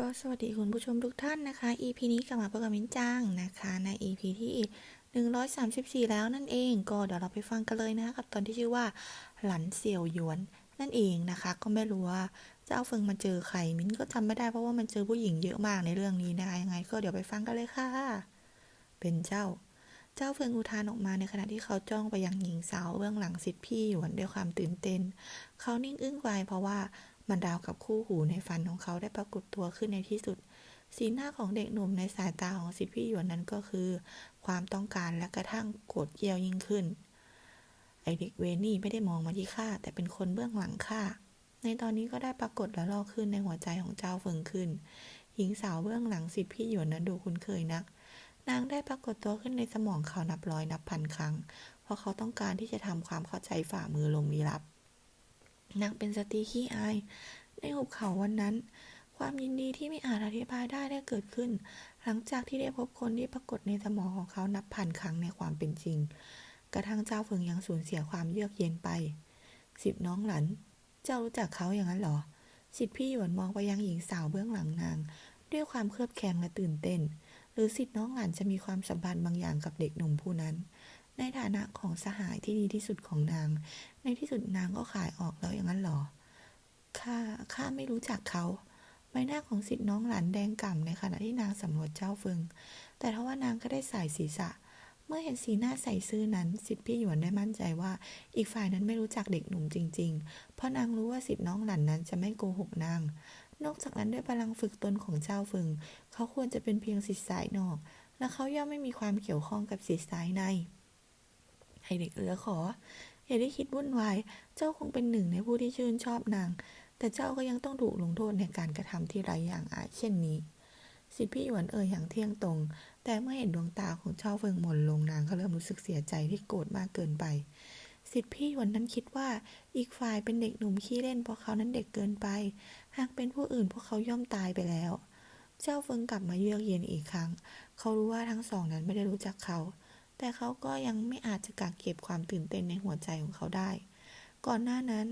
ก็สวัสดีคุณผู้ชมทุกท่านนะคะ EP นี้กลับมาพบกับมิ้นจังนะคะ ใน EP ที่ 134 แล้วนั่นเอง ก็เดี๋ยวเราไปฟังกันเลยนะคะกับตอนที่ชื่อว่า หลันเสี่ยวหยวน นั่นเองนะคะ ก็ไม่รู้ว่าเจ้าเฟิงมาเจอใครมิ้นก็จำไม่ได้เพราะว่ามันเจอผู้หญิงเยอะมากในเรื่องนี้นะคะยังไง ก็เดี๋ยวไปฟังกันเลยค่ะ เป็นเจ้า เจ้าเฟิงอุทานออกมาในขณะที่เขาจ้องไปยังหญิงสาวเบื้องหลังสิทธิพี่หยวนด้วยความตื่นเต้น เขานิ่งอึ้งไปเพราะว่า มันราวกับคู่หูในฝันของเขาได้ปรากฏตัวขึ้นในที่สุด สีหน้าของเด็กหนุ่มในสายตาของสิทธิพี่หยวนนั้นก็คือ ความต้องการและกระทั่งโกรธเกรียวยิ่งขึ้น ไอเด็กเวนี่ไม่ได้มองมาที่ข้าแต่เป็นคนเบื้องหลังข้าในตอนนี้ก็ได้ปรากฏและลอกขึ้นในหัวใจของเจ้าเฟิงขึ้น หญิงสาวเบื้องหลังสิทธิพี่หยวนนั้นดูคุ้นเคยนัก นางได้ปรากฏตัวขึ้นในสมองเขานับร้อยนับพันครั้ง เพราะเขาต้องการที่จะทำความเข้าใจฝ่ามือลมลี้ลับ นางเป็นสตรีขี้อาย ในหุบเขาวันนั้น ความยินดีที่ไม่อาจอธิบายได้ได้เกิดขึ้น หลังจากที่ได้พบคนที่ปรากฏในสมองของเขานับพันครั้งในความเป็นจริง กระทั่งเจ้าเฟิงยังสูญเสียความเยือกเย็นไป สิบน้องหลัน เจ้ารู้จักเขาอย่างนั้นหรอ สิทธิพี่หยวนมองไปยังหญิงสาวเบื้องหลังนาง ด้วยความเครือบแคลงและตื่นเต้น หรือสิทธิน้องหลานจะมีความสัมพันธ์บางอย่างกับเด็กหนุ่มผู้นั้น ในฐานะของสหายที่ดีที่สุดของนาง ในที่สุดนางก็ขายออกแล้วอย่างนั้นหรอ ข้า ข้าไม่รู้จักเขา ใบหน้าของสิทธิ์น้องหลานแดงก่ำในขณะที่นางสำรวจเจ้าเฟิง แต่ทว่านางก็ได้สายศีรษะ เมื่อเห็นสีหน้าใส่ซื่อนั้น สิทธิพี่หยวนได้มั่นใจว่า อีกฝ่ายนั้นไม่รู้จักเด็กหนุ่มจริง ๆ เพราะนางรู้ว่าสิทธิ์น้องหลานนั้นจะไม่โกหกนาง นอกจากนั้นด้วยพลังฝึกตนของเจ้าเฟิง เขาควรจะเป็นเพียงสิทธิสายนอก และเขาย่อมไม่มีความเกี่ยวข้องกับสิทธิสายใน ให้เด็กเอือขอ อย่าได้คิดวุ่นวาย เจ้าคงเป็นหนึ่งในผู้ที่ชื่นชอบนาง แต่เจ้าก็ยังต้องถูกลงโทษในการกระทำที่ไร้อย่างอายเช่นนี้ สิพี่หยวนเอ่ยอย่างเที่ยงตรง แต่เมื่อเห็นดวงตาของเจ้าเฟิงหม่นลงนางก็เริ่มรู้สึกเสียใจที่โกรธมากเกินไปสิทธิพี่หยวนนั้นคิดว่าอีกฝ่ายเป็นเด็กหนุ่มขี้เล่นเพราะเขานั้นเด็กเกินไป หากเป็นผู้อื่นพวกเขาย่อมตายไปแล้ว เจ้าเฟิงกลับมาเยือกเย็นอีกครั้ง เขารู้ว่าทั้งสองนั้นไม่ได้รู้จักเขา แต่เขาก็ยังไม่อาจจะกักเก็บความตื่นเต้นในหัวใจของเขาได้ ก่อนหน้านั้น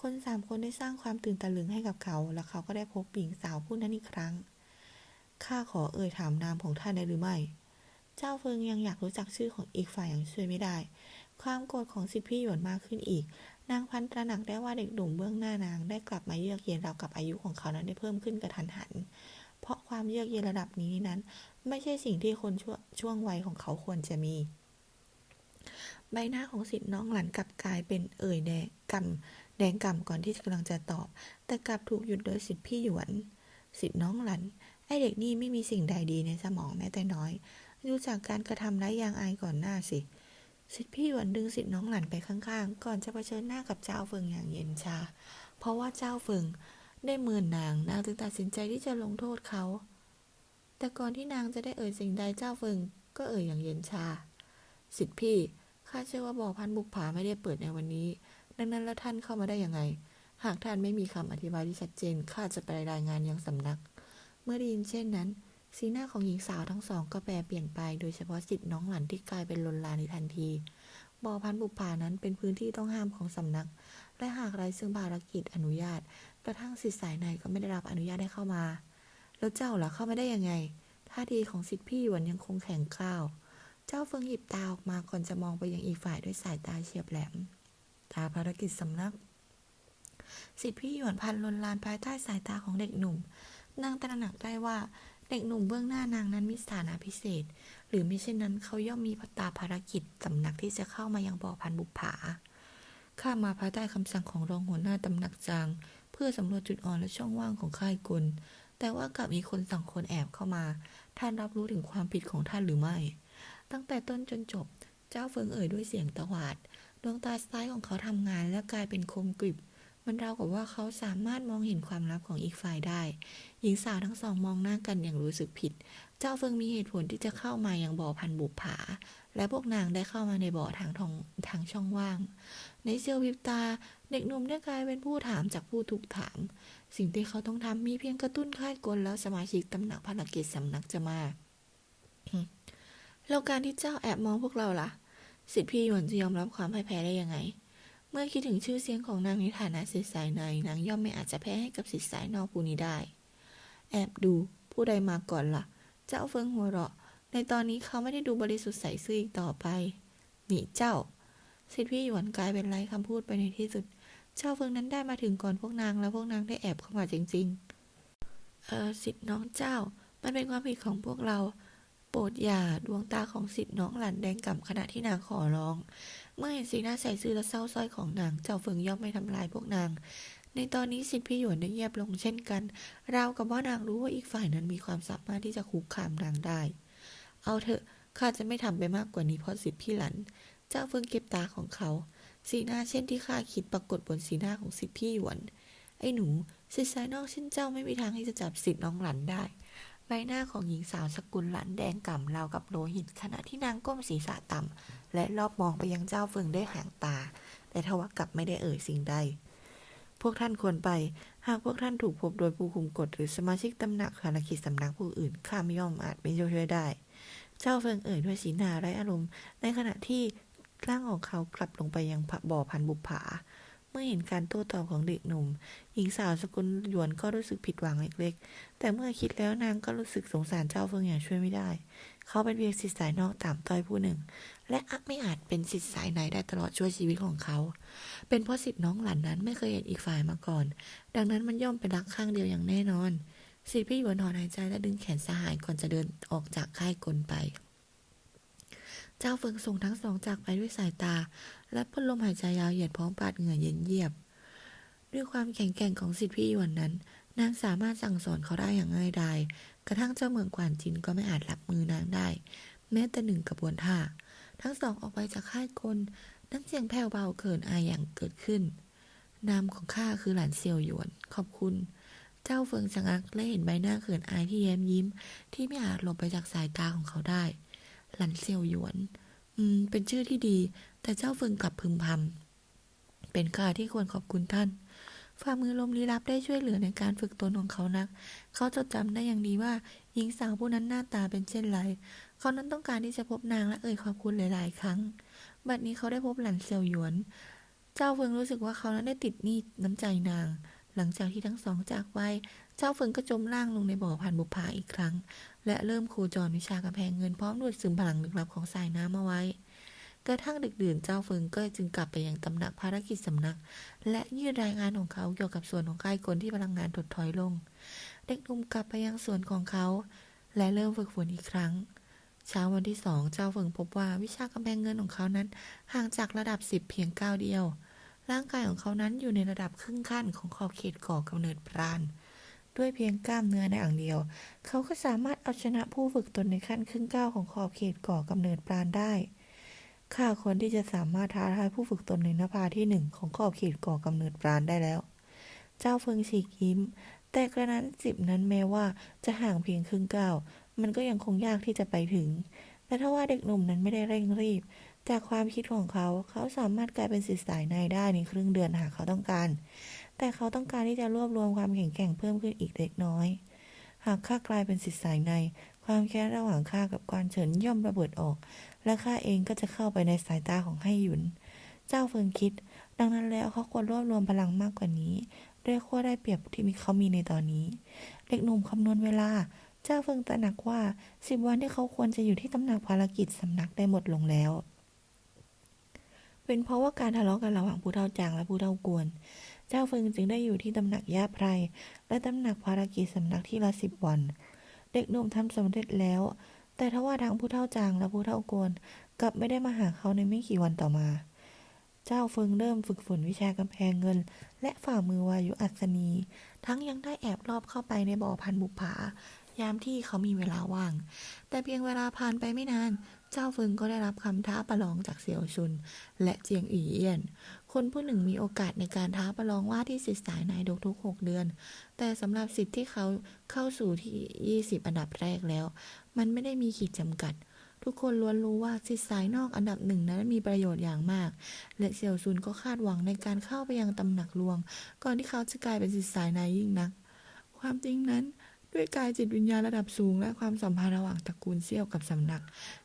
คนสามคนได้สร้างความตื่นตะลึงให้กับเขา และเขาก็ได้พบหญิงสาวผู้นั้นอีกครั้ง ข้าขอเอ่ยถามนามของท่านได้หรือไม่ เจ้าเฟิงยังอยากรู้จักชื่อของอีกฝ่ายอย่างช่วยไม่ได้ ความโกรธของสิทธิพี่หยวนมากขึ้นอีก นางพันตระหนักได้ว่าเด็กหนุ่มเบื้องหน้านางได้กลับมาเยือกเย็นราวกับอายุของเขานั้นได้เพิ่มขึ้นกระทันหัน เพราะความเยือกเย็นระดับนี้นั้น ไม่ใช่สิ่งที่คนช่วงช่วงวัยของเขาควรจะมี ใบหน้าของสิทธิ์น้องหลันกลับกลายเป็นเอ่ยแดงกำแดงกำก่อนที่กำลังจะตอบ แต่กลับถูกหยุดโดยสิทธิ์พี่หยวน สิทธิ์น้องหลันไอเด็กนี่ไม่มีสิ่งใดดีในสมองแม้แต่น้อยดูจากการกระทำไร้ยางอายก่อนหน้าสิ สิทธิพี่หยวนดึงสิทธิน้องหลันไปข้างๆ ก่อนจะเผชิญหน้ากับเจ้าเฟิงอย่างเย็นชา เพราะว่าเจ้าเฟิง ได้เมินนาง นางจึงตัดสินใจที่จะลงโทษเขา แต่ก่อนที่นางจะได้เอ่ยสิ่งใดเจ้าเฟิงก็เอ่ยอย่างเย็นชา สิทธิพี่ ข้าเชื่อว่าบ่อพันบุกผาไม่ได้เปิดในวันนี้ ดังนั้นแล้วท่านเข้ามาได้ยังไง หากท่านไม่มีคำอธิบายที่ชัดเจน ข้าจะไปรายงานยังสำนัก เมื่อได้ยินเช่นนั้น สีหน้าของหญิงสาวทั้งสองก็แปรเปลี่ยนไป โดยเฉพาะสิทธิน้องหลันที่กลายเป็นลนลานในทันที บ่อพันบุกผานั้นเป็นพื้นที่ต้องห้ามของสำนัก และหากไร้ซึ่งภารกิจอนุญาต กระทั่งสิทธิ์สายในก็ไม่ได้รับอนุญาตให้เข้ามา แล้วเจ้าล่ะเข้ามาได้ยังไง ท่าทีของสิทธิพี่หยวนยังคงแข็งกร้าว เจ้าเฟิงหยิบตาออกมาก่อนจะมองไปยังอีกฝ่ายด้วยสายตาเฉียบแหลม ตาภารกิจสำนัก สิทธิพี่หยวนพันลนลานภายใต้สายตาของเด็กหนุ่ม นางตระหนักได้ว่าเด็กหนุ่มเบื้องหน้านางนั้นมีสถานะพิเศษ หรือไม่เช่นนั้นเขาย่อมมีพตาภารกิจสำนักที่จะเข้ามายังบ่อพันบุปผา ข้ามาภายใต้คำสั่งของรองหัวหน้าตำหนักจาง เพื่อสำรวจจุดอ่อนและช่องว่างของค่ายกล แต่ว่ากลับมีคนสองคนแอบเข้ามา ท่านรับรู้ถึงความผิดของท่านหรือไม่ ตั้งแต่ต้นจนจบ เจ้าเฟิงเอ่ยด้วยเสียงตะหวาด ดวงตาซ้ายของเขาทำงานและกลายเป็นคมกริบ มันราวกับว่าเขาสามารถมองเห็นความลับของอีกฝ่ายได้ หญิงสาวทั้งสองมองหน้ากันอย่างรู้สึกผิด เจ้าเฟิงมีเหตุผลที่จะเข้ามาอยังบ่อพันบุปผา และพวกนางได้เข้ามาในบ่อทางทองทางช่องว่าง ในเซียวพิบตา เด็กหนุ่มได้กลายเป็นผู้ถามจากผู้ถูกถาม สิ่งที่เขาต้องทำมีเพียงกระตุ้นคายกลแล้วสมาชิกตำหนักภารกิจสำนักจะมาแล้วการที่เจ้าแอบมองพวกเราล่ะ สิทธิพี่หยวนจะยอมรับความพ่ายแพ้ได้ยังไง มื่อคิดถึงชื่อเสียงของนางในฐานะสิทธิสายในนางย่อมไม่อาจจะแพ้ให้กับสิทธิสายนอกผู้นี้ได้ แอบดูผู้ใดมาก่อนล่ะ เจ้าเฟิงหัวเราะ ในตอนนี้เขาไม่ได้ดูบริสุทธิ์ใสซื่ออีกต่อไปหนีเจ้าสิทธิพี่หยวนกลายเป็นไรคำพูดไปในที่สุด เจ้าเฟิงนั้นได้มาถึงก่อนพวกนางแล้วพวกนางได้แอบเข้ามาจริง ๆ เออสิทธิ์น้องเจ้า มันเป็นความผิดของพวกเรา โปรดอย่าดวงตาของสิทธิ์น้องหลันแดงก่ำขณะที่นางขอร้อง เมื่อเห็นสีหน้าใสซื่อและเศร้าส้อยของนาง เจ้าเฟิงย่อมไม่ทำลายพวกนาง ในตอนนี้สิทธิพี่หยวนได้เงียบลงเช่นกัน ราวกับว่านางรู้ว่าอีกฝ่ายนั้นมีความสามารถที่จะคุกคามนางได้ เอาเถอะ ข้าจะไม่ทำไปมากกว่านี้เพราะสิทธิพี่หลัน เจ้าเฟิงเก็บตาของเขา สีหน้าเช่นที่ข้าคิดปรากฏบนสีหน้าของสิทธิพี่หยวน ไอ้หนูสิทธิสายนอกเช่นเจ้าไม่มีทางที่จะจับสิทธิน้องหลันได้ใบหน้าของหญิงสาวสกุลหลันแดงก่ำราวกับโลหิตขณะที่นางก้มศีรษะต่ำ และรอบมองไปยังเจ้าเฟิงด้วยหางตา แต่ทว่ากลับไม่ได้เอ่ยสิ่งใด พวกท่านควรไป หากพวกท่านถูกพบโดยผู้คุมกฎหรือสมาชิกตำหนักภารกิดสำนักผู้อื่น ข้าไม่ย่อมอาจไม่ช่วยได้ เจ้าเฟิงเอ่ยด้วยสีหน้าไร้อารมณ์ ในขณะที่ร่างของเขากลับลงไปยังบ่อพันบุปผา มื่อเห็นการโต้ตอบของเด็กหนุ่ม หญิงสาวสกุลหยวนก็รู้สึกผิดหวังเล็กๆ แต่เมื่อคิดแล้วนางก็รู้สึกสงสารเจ้าเฟิงอย่างช่วยไม่ได้ เขาเป็นเพียงสิทธิสายนอกตามต้อยผู้หนึ่ง และอาจไม่อาจเป็นสิทธิสายไหนได้ตลอดช่วยชีวิตของเขา เป็นเพราะสิทธิน้องหลานนั้นไม่เคยเห็นอีกฝ่ายมาก่อน ดังนั้นมันย่อมเป็นรักข้างเดียวอย่างแน่นอนสิทธิพี่หยวนถอนหายใจและดึงแขนสหายก่อนจะเดินออกจากค่ายกลไป เจ้าเฟิงส่งทั้งสองจากไปด้วยสายตา และพ่นลมหายใจยาวเหยียดพร้อมปาดเหงื่อเย็นเยียบ ด้วยความแข็งแกร่งของสิทธิพี่หยวนนั้น นางสามารถสั่งสอนเขาได้อย่างง่ายดายกระทั่งเจ้าเมืองกวานจินก็ไม่อาจรับมือนางได้ แม้แต่หนึ่งกระบวนท่า ทั้งสองออกไปจากค่ายกลน้ำเสียงแผ่วเบาเขินอายอย่างเกิดขึ้น นามของข้าคือหลานเซียวหยวน ขอบคุณ เจ้าเฟิงชะงักและเห็นใบหน้าเขินอายที่แย้มยิ้ม ที่ไม่อาจหลบไปจากสายตาของเขาได้ หลันเซียวหยวน อืม เป็นชื่อที่ดี แต่เจ้าเฟิงกลับพึมพำเป็นข้าที่ควรขอบคุณท่านฝ่ามือลมลี้ลับได้ช่วยเหลือในการฝึกตนของเขานัก เขาจดจำได้อย่างดีว่า หญิงสาวผู้นั้นหน้าตาเป็นเช่นไร เขานั้นต้องการที่จะพบนางและเอ่ยขอบคุณหลายๆ ครั้ง บัดนี้เขาได้พบหลันเซียวหยวน เจ้าเฟิงรู้สึกว่าเขานั้นได้ติดหนี้น้ำใจนาง หลังจากที่ทั้งสองจากไป เจ้าเฟิงก็จมล่างลงในบ่อพันบุปผาอีกครั้ง และเริ่มโคจรวิชากำแพงเงินพร้อมดูดซึมพลังลึกลับของสายน้ำเอาไว้ กระทั่งดึกดื่นเจ้าเฟิงก็จึงกลับไปยังตำหนักภารกิจสำนัก และยื่นรายงานของเขาเกี่ยวกับส่วนของค่ายกลที่พลังงานถดถอยลง เด็กหนุ่มกลับไปยังส่วนของเขา และเริ่มฝึกฝนอีกครั้ง เช้าวันที่สองเจ้าเฟิงพบว่าวิชากำแพงเงินของเขานั้นห่างจากระดับสิบเพียงก้าวเดียวร่างกายของเขานั้นอยู่ในระดับครึ่งขั้นของขอบเขตก่อกำเนิดปราณ ด้วยเพียงกล้ามเนื้อในอย่างเดียว เขาก็สามารถเอาชนะผู้ฝึกตนในขั้นครึ่งก้าวของขอบเขตก่อกำเนิดปราณได้ข้าควรที่จะสามารถท้าทายผู้ฝึกตนในนภาที่หนึ่งของขอบเขตก่อกำเนิดปราณได้แล้ว เจ้าเฟิงฉีกยิ้ม แต่กระนั้นสิบนั้นแม้ว่าจะห่างเพียงครึ่งก้าวมันก็ยังคงยากที่จะไปถึง แต่ถ้าว่าเด็กหนุ่มนั้นไม่ได้เร่งรีบ จากความคิดของเขา เขาสามารถกลายเป็นศิษย์สายในได้ในครึ่งเดือนหากเขาต้องการ แต่เขาต้องการที่จะรวบรวมความแข็งแกร่งเพิ่มขึ้นอีกเล็กน้อย หากข้ากลายเป็นศิษย์สายใน ความแค้นระหว่างข้ากับกวานเฉินย่อมระเบิดออก และข้าเองก็จะเข้าไปในสายตาของให้หยุน เจ้าเฟิงคิด ดังนั้นแล้วเขาควรรวบรวมพลังมากกว่านี้ ด้วยขั้วได้เปรียบที่มีเขามีในตอนนี้ เด็กหนุ่มคำนวณเวลา เจ้าเฟิงตระหนักว่าสิบวันที่เขาควรจะอยู่ที่ตำหนักภารกิจสำนักได้หมดลงแล้วเป็นเพราะว่าการทะเลาะกันระหว่างผู้เฒ่าจางและผู้เฒ่ากวน เจ้าเฟิงจึงได้อยู่ที่ตำหนักย่าไพร และตำหนักภารกิจสำนักที่ละสิบวัน เด็กหนุ่มทำสำเร็จแล้ว แต่ทว่าทั้งผู้เท่าจางและผู้เท่ากวนกลับไม่ได้มาหาเขาในไม่กี่วันต่อมา เจ้าเฟิงเริ่มฝึกฝนวิชากำแพงเงิน และฝ่ามือวายุอัศนี ทั้งยังได้แอบลอบเข้าไปในบ่อพันบุปผา ยามที่เขามีเวลาว่าง แต่เพียงเวลาผ่านไปไม่นาน เจ้าฟิงก็ได้รับคำท้าประลองจากเสี่ยวชุน และเจียงอีเอี้ยน คนผู้หนึ่งมีโอกาสในการท้าประลองว่าที่สิทธิสายในทุกหกเดือน แต่สำหรับสิทธิ์ที่เขาเข้าสู่ที่ 20 อันดับแรกแล้ว มันไม่ได้มีขีดจำกัดทุกคนล้วนรู้ว่าสิทธิสายนอกอันดับหนึ่งนั้นมีประโยชน์อย่างมาก และเสี่ยวซุนก็คาดหวังในการเข้าไปยังตำหนักหลวง ก่อนที่เขาจะกลายเป็นสิทธิสายในยิ่งนัก ความจริงนั้น ด้วยกายจิตวิญญาณระดับสูง และความสัมพันธ์ระหว่างตระกูลเซี่ยวกับสำนัก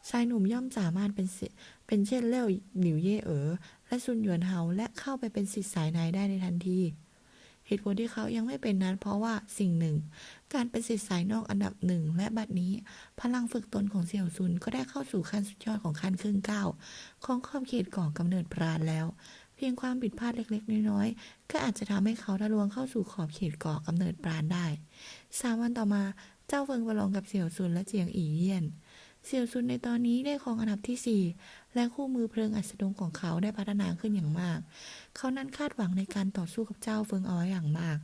ชายหนุ่มย่อมสามารถเป็นเสเป็นเช่นเล่วหนิวเย่เอ๋อและซุนหยวนเฮาและเข้าไปเป็นสิทธิสายในได้ในทันทีเหตุผลที่เขายังไม่เป็นนั้น เพราะว่าสิ่งหนึ่ง การเป็นศิษย์สายนอกอันดับหนึ่งและบัดนี้ พลังฝึกตนของเสี่ยวซุนก็ได้เข้าสู่ขั้นสุดยอดของขั้นครึ่งก้าวของขอบเขตก่อกำเนิดปราณแล้ว พียงความผิดพลาดเล็กๆ น้อยๆ ก็อาจจะทำให้เขาทะลวงเข้าสู่ขอบเขตก่อกำเนิดปราณได้สามวันต่อมาเจ้าเฟิงประลองกับเสี่ยวซุนและเจียงอีเยี่ยน เสี่ยวซุนในตอนนี้ได้ครองอันดับที่ 4 และคู่มือเพลิงอัสดงของเขาได้พัฒนาขึ้นอย่างมาก เขานั้นคาดหวังในการต่อสู้กับเจ้าเฟิงเอาไว้อย่างมาก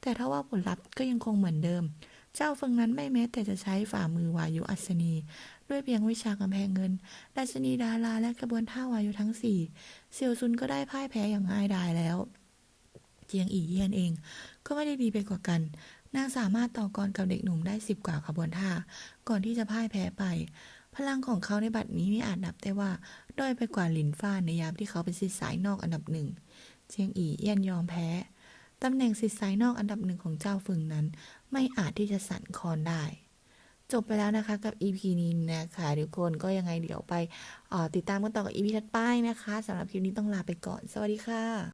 แต่ถ้าว่าผลลัพธ์ก็ยังคงเหมือนเดิม เจ้าเฟิงนั้นไม่แม้แต่จะใช้ฝ่ามือวายุอัศนี ด้วยเพียงวิชากำแพงเงิน ดัชนีดาราและกระบวนท่าวายุทั้งสี่เสี่ยวซุนก็ได้พ่ายแพ้อย่างง่ายดายแล้ว เจียงอีเยี่ยนเอง ก็ไม่ได้ดีไปกว่ากัน นางสามารถต่อกรกับเด็กหนุ่มได้สิบกว่ากระบวนท่า ก่อนที่จะพ่ายแพ้ไป พลังของเขาในบัดนี้ไม่อาจนับได้ว่าด้อยไปกว่าหลินฟ้านในยามที่เขาเป็นศิษย์สายนอกอันดับหนึ่ง เจียงอีเอี้ยนยอมแพ้ ตำแหน่งศิษย์สายนอกอันดับหนึ่งของเจ้าฟึงนั้น ไม่อาจที่จะสั่นคลอนได้ จบไปแล้วนะคะกับ EP นี้นะคะทุกคนก็ยังไงเดี๋ยวไปออติดตามกันต่อกับ EP ถัดไปนะคะสำหรับคลิปนี้ต้องลาไปก่อน สวัสดีค่ะ